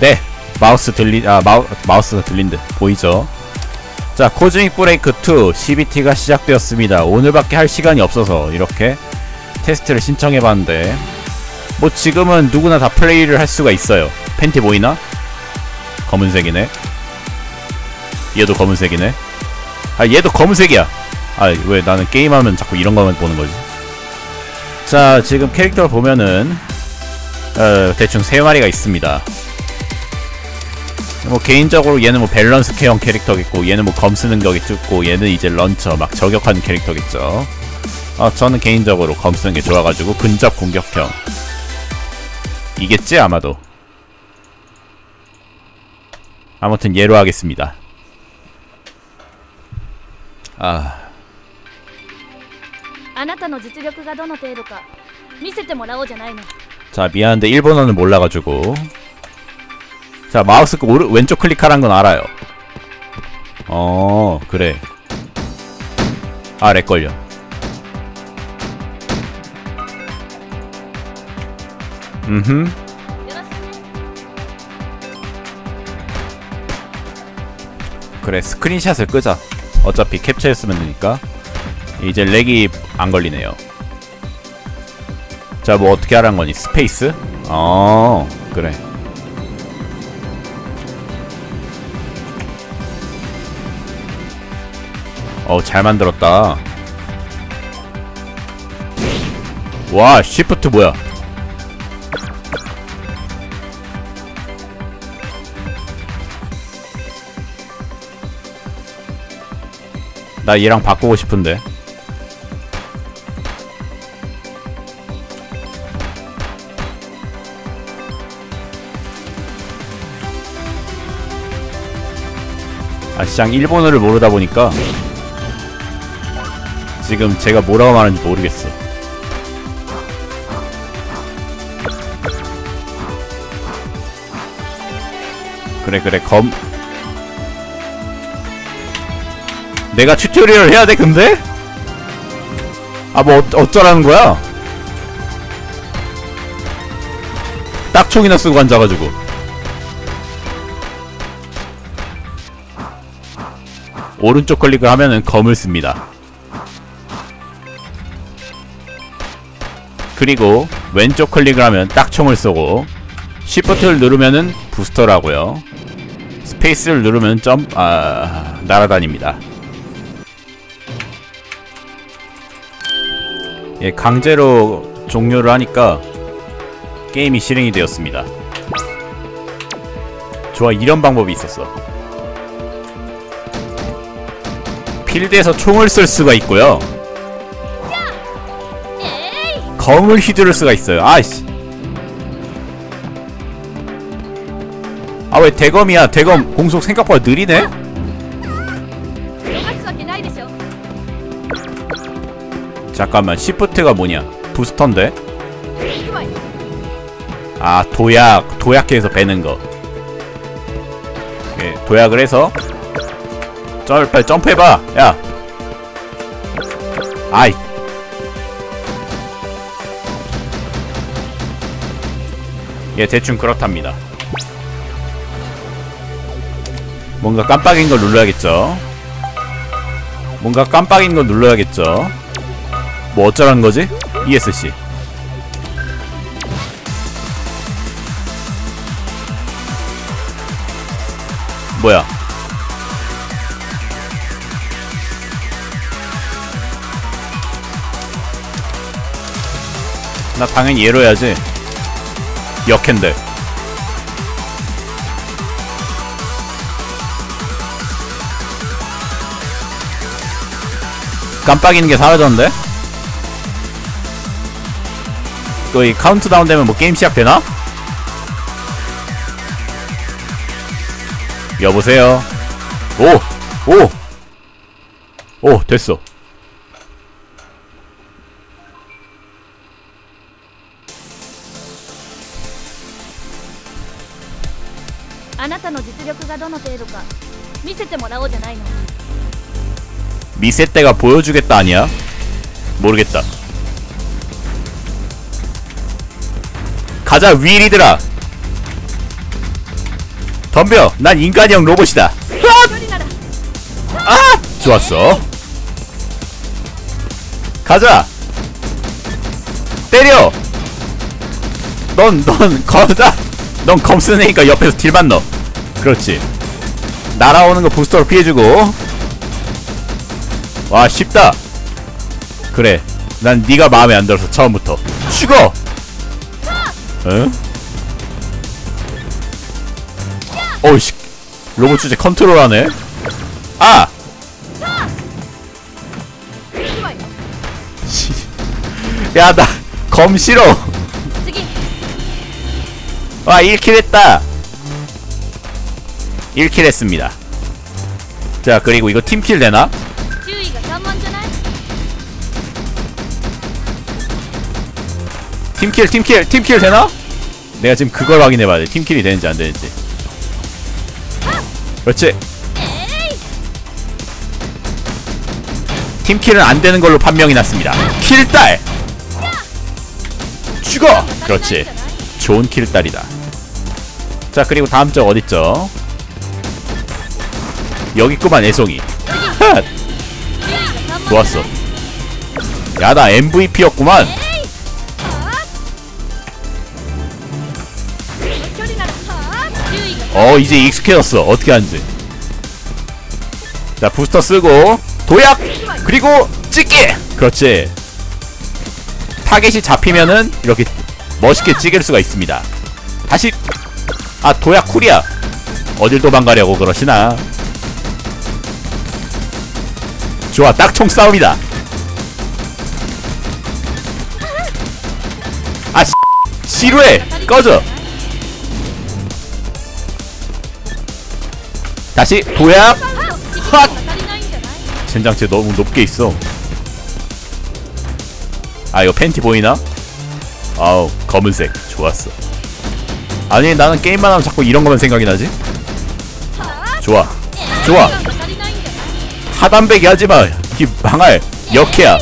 네 마우스 들리 아 마우, 마우스가 들린듯 보이죠? 자 코즈믹 브레이크 2 CBT가 시작되었습니다. 오늘밖에 할 시간이 없어서 이렇게 테스트를 신청해봤는데 뭐 지금은 누구나 다 플레이를 할 수가 있어요. 팬티 보이나? 검은색이네. 얘도 검은색이네. 아 얘도 검은색이야. 아 왜 나는 게임하면 자꾸 이런 거만 보는 거지? 자 지금 캐릭터를 보면은 어, 대충 세 마리가 있습니다 뭐 개인적으로 얘는 뭐 밸런스 케어 캐릭터겠고 얘는 뭐 검 쓰는 격이 있고 얘는 이제 런처 막 저격하는 캐릭터겠죠 아 저는 개인적으로 검 쓰는 게 좋아가지고 근접 공격형 이겠지 아마도 아무튼 얘로 하겠습니다 아 あなたの実力がどの程度か見せてもらおうじゃないの 자 미안한데 일본어는 몰라가지고 자 마우스 오르, 왼쪽 클릭하라는 건 알아요. 어 그래. 아 렉걸려. 음흠. 그래 스크린샷을 끄자. 어차피 캡처했으면 되니까. 이제 렉이 안 걸리네요. 자 뭐 어떻게 하란 거니? 스페이스? 어 그래. 어우 잘 만들었다. 와 쉬프트 뭐야? 나 얘랑 바꾸고 싶은데. 아 시장 일본어를 모르다 보니까 지금 제가 뭐라고 말하는지 모르겠어 그래 그래 검 내가 튜토리얼 해야 돼 근데? 아 뭐 어쩌라는 거야? 딱 총이나 쓰고 앉아가지고 오른쪽 클릭을 하면은 검을 씁니다 그리고 왼쪽 클릭을 하면 딱 총을 쏘고 시프트를 누르면은 부스터라고요 스페이스를 누르면 점, 아, 날아다닙니다 예, 강제로 종료를 하니까 게임이 실행이 되었습니다. 좋아, 이런 방법이 있었어. 필드에서 총을 쓸 수가 있고요. 검을 휘두를 수가 있어요. 아이씨. 아 왜 대검이야? 대검 공속 생각보다 느리네? 잠깐만 시프트가 뭐냐? 부스턴데? 아 도약. 도약해서 베는 거. 도약을 해서 쩔 빨리 점프해봐. 야. 아이. 예 대충 그렇답니다 뭔가 깜빡인 걸 눌러야겠죠 뭔가 깜빡인 걸 눌러야겠죠 뭐 어쩌라는 거지? ESC 뭐야? 나 당연히 얘로 해야지. 역캔데. 깜빡이는 게 사라졌는데? 또 이 카운트다운 되면 뭐 게임 시작되나? 여보세요. 오, 오, 오, 됐어. あなたの実力がどの程度か見せてもらおうじゃないの 미세 때가 보여주겠다 아니야? 모르겠다. 가자 위리들아. 덤벼 난 인간형 로봇이다 距離なら 아 좋았어 가자 때려 넌넌 거다 넌 검쓰니까 옆에서 딜만 넣어 그렇지. 날아오는 거 부스터로 피해주고. 와 쉽다. 그래. 난 네가 마음에 안 들어서 처음부터. 죽어! 응? 어이씨. 로봇 주제 컨트롤하네. 아! 야나 검 싫어. 와 1킬 했다. 1킬 했습니다. 자 그리고 이거 팀킬 되나? 팀킬 팀킬 팀킬 되나? 내가 지금 그걸 확인해봐야 돼. 팀킬이 되는지 안되는지. 그렇지. 팀킬은 안되는 걸로 판명이 났습니다. 킬딸! 죽어! 그렇지. 좋은 킬딸이다. 자 그리고 다음 쪽 어딨죠? 여기 있구만 애송이. 좋았어. 야 나 MVP였구만. 어 이제 익숙해졌어. 어떻게 하는지. 자 부스터 쓰고 도약! 그리고 찍기! 그렇지. 타겟이 잡히면은 이렇게 멋있게 찍을 수가 있습니다. 다시 아 도야 쿨이야 어딜 도망가려고 그러시나? 좋아 딱총 싸움이다. 아 씨, 지루해 꺼져. 다시 도약 핫 젠장 쟤 너무 높게 있어. 아 이거 팬티 보이나? 아우 검은색. 좋았어. 아니 나는 게임만 하면 자꾸 이런 거만 생각이 나지? 좋아. 좋아. 하단배기 하지마. 이 망할 역해야.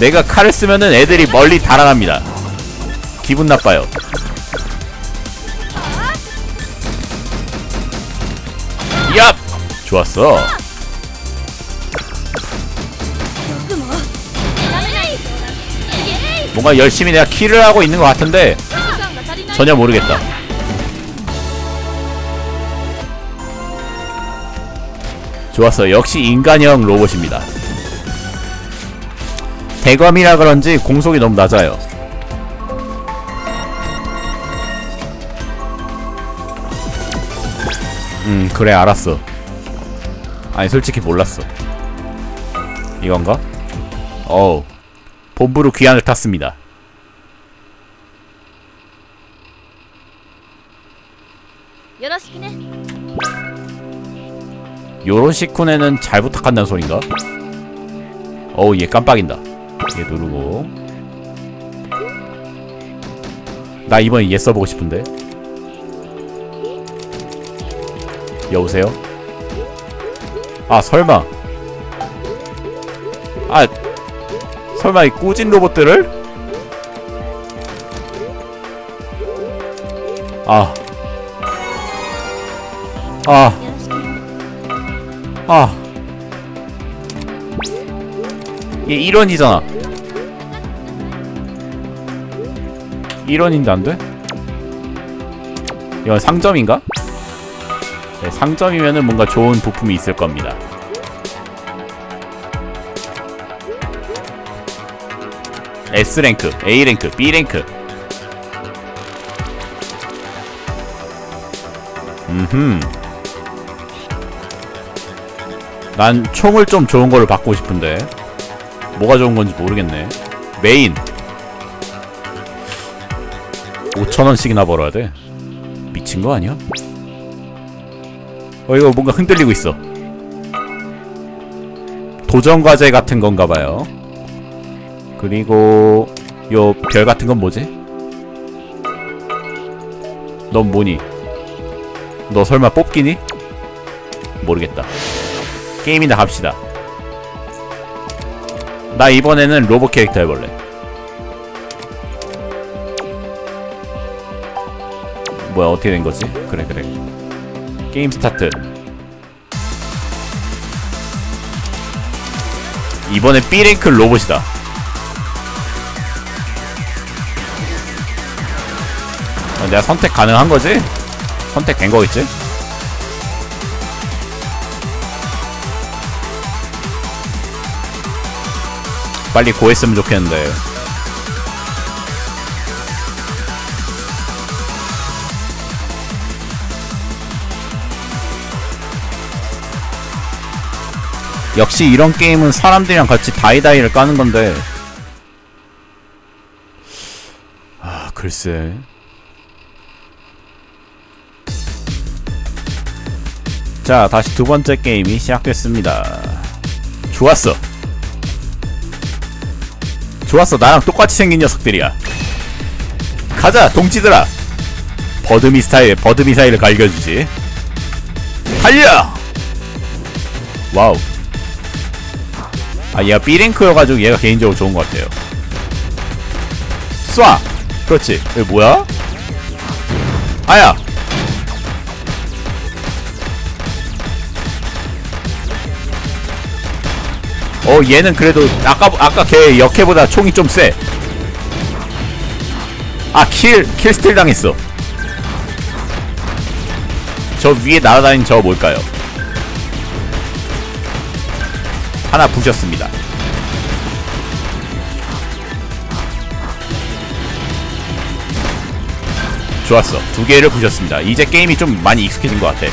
내가 칼을 쓰면은 애들이 멀리 달아납니다. 기분 나빠요. 얍! 좋았어. 뭔가 열심히 내가 킬을 하고 있는 것 같은데 전혀 모르겠다. 좋았어 역시 인간형 로봇입니다. 대검이라 그런지 공속이 너무 낮아요. 음 그래 알았어. 아니 솔직히 몰랐어. 이건가? 어우. 본부로 귀환을 탔습니다. 요로시쿤에는 잘 부탁한다는 소린가? 어우 얘 깜빡인다 얘 누르고 나 이번에 얘 써보고 싶은데 여보세요? 아 설마 아 설마 이 꼬진 로봇들을? 아. 아. 아. 얘 1원이잖아. 1원인데 안 돼? 이건 상점인가? 네, 상점이면은 뭔가 좋은 부품이 있을 겁니다. S랭크, A랭크, B랭크. 음흠. 난 총을 좀 좋은 거를 바꾸고 싶은데 뭐가 좋은 건지 모르겠네 메인 5천원씩이나 벌어야 돼 미친 거 아니야? 어 이거 뭔가 흔들리고 있어 도전 과제 같은 건가 봐요 그리고 요 별 같은 건 뭐지? 넌 뭐니? 너 설마 뽑기니? 모르겠다 게임이나 갑시다. 나 이번에는 로봇 캐릭터 해볼래. 뭐야 어떻게 된 거지? 그래 그래 게임 스타트 이번에 B랭크 로봇이다 내가 선택 가능한 거지? 선택된 거겠지? 빨리 고했으면 좋겠는데 역시 이런 게임은 사람들이랑 같이 다이다이를 까는 건데 아 글쎄 자 다시 두 번째 게임이 시작됐습니다. 좋았어. 좋았어. 나랑 똑같이 생긴 녀석들이야. 가자 동지들아. 버드 미 스타일 버드 미사일을 갈겨주지. 달려! 와우. 아 얘가 B랭크여가지고 얘가 개인적으로 좋은 것 같아요. 쏴! 그렇지. 이거 뭐야? 아야 어 얘는 그래도 아까 아까 걔 역해보다 총이 좀 세. 아킬 킬 스틸 당했어. 저 위에 날아다니는 저 뭘까요? 하나 부셨습니다. 좋았어. 두 개를 부셨습니다. 이제 게임이 좀 많이 익숙해진 것 같아.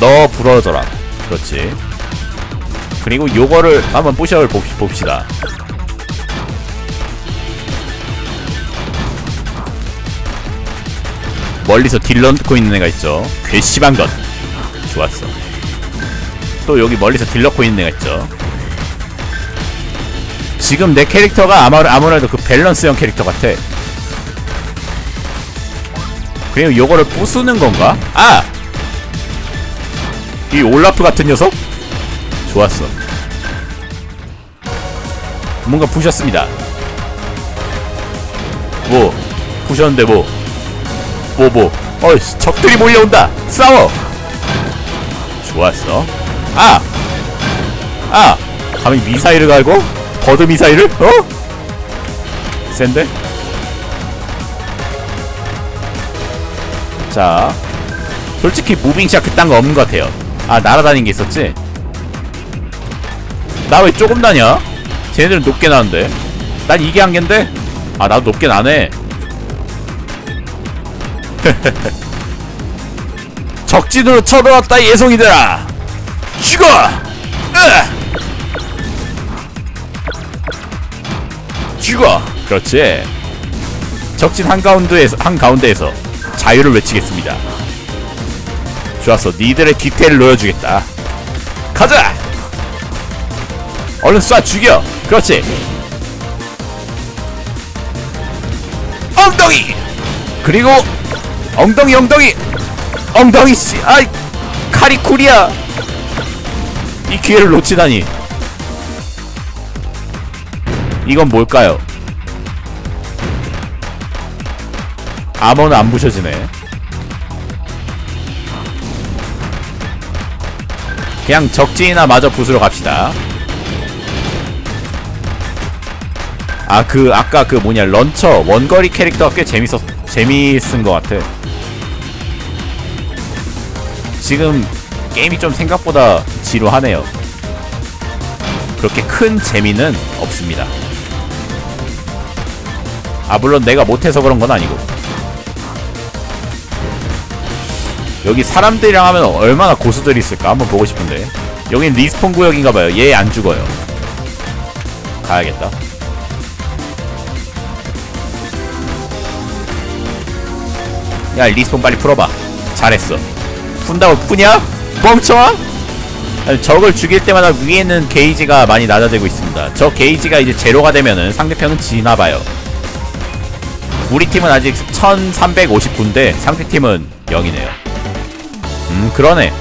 너 부러져라. 그렇지. 그리고 요거를 한번 부셔 봅시다. 멀리서 딜러 넣고 있는 애가 있죠. 괘씸한 것. 좋았어. 또 여기 멀리서 딜 넣고 있는 애가 있죠. 지금 내 캐릭터가 아마, 아무래도 그 밸런스형 캐릭터 같아. 그리고 요거를 부수는 건가? 아! 이 올라프 같은 녀석? 좋았어. 뭔가 부셨습니다. 뭐? 부셨는데 뭐? 뭐 뭐? 어이씨 적들이 몰려온다. 싸워. 좋았어. 아! 아! 감히 미사일을 갈고? 버드 미사일을? 어? 센데? 자 솔직히 무빙샷 그딴 거 없는 것 같아요 아 날아다니는 게 있었지? 나 왜 조금 나냐? 쟤네들은 높게 나는데 난 이게 한 갠데? 아 나도 높게 나네 적진으로 쳐들어왔다 예송이들아 죽어! 으! 죽어! 그렇지 적진 한가운데에서, 한가운데에서 자유를 외치겠습니다 좋았어 니들의 디테일을 놓여주겠다 가자! 얼른 쏴 죽여. 그렇지. 엉덩이. 그리고 엉덩이 엉덩이. 엉덩이 씨. 아이 쿨이야. 이 기회를 놓치다니. 이건 뭘까요? 아머는 안 부셔지네. 그냥 적진이나 마저 부수러 갑시다 아 그 아까 그 뭐냐 런처 원거리 캐릭터가 꽤 재밌었 재미있은 것 같아. 지금 게임이 좀 생각보다 지루하네요. 그렇게 큰 재미는 없습니다. 아 물론 내가 못해서 그런 건 아니고. 여기 사람들이랑 하면 얼마나 고수들이 있을까? 한번 보고 싶은데. 여긴 리스폰 구역인가봐요. 얘 안 죽어요. 가야겠다 야 리스폰 빨리 풀어봐. 잘했어. 푼다고 푸냐? 아니, 적을 죽일 때마다 위에는 게이지가 많이 낮아지고 있습니다. 저 게이지가 이제 제로가 되면은 상대편은 지나봐요. 우리 팀은 아직 1359인데 상대팀은 0이네요. 음 그러네